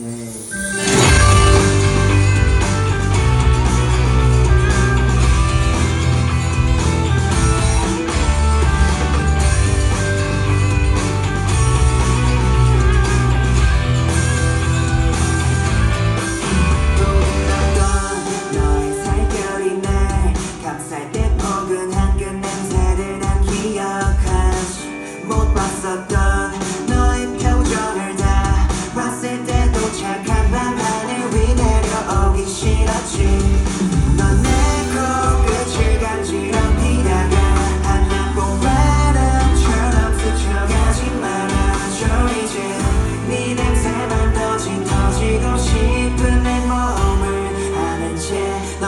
嗯。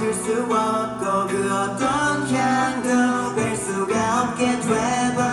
멈출 수 없고 그 어떤 향도 뺄 수가 없게 돼버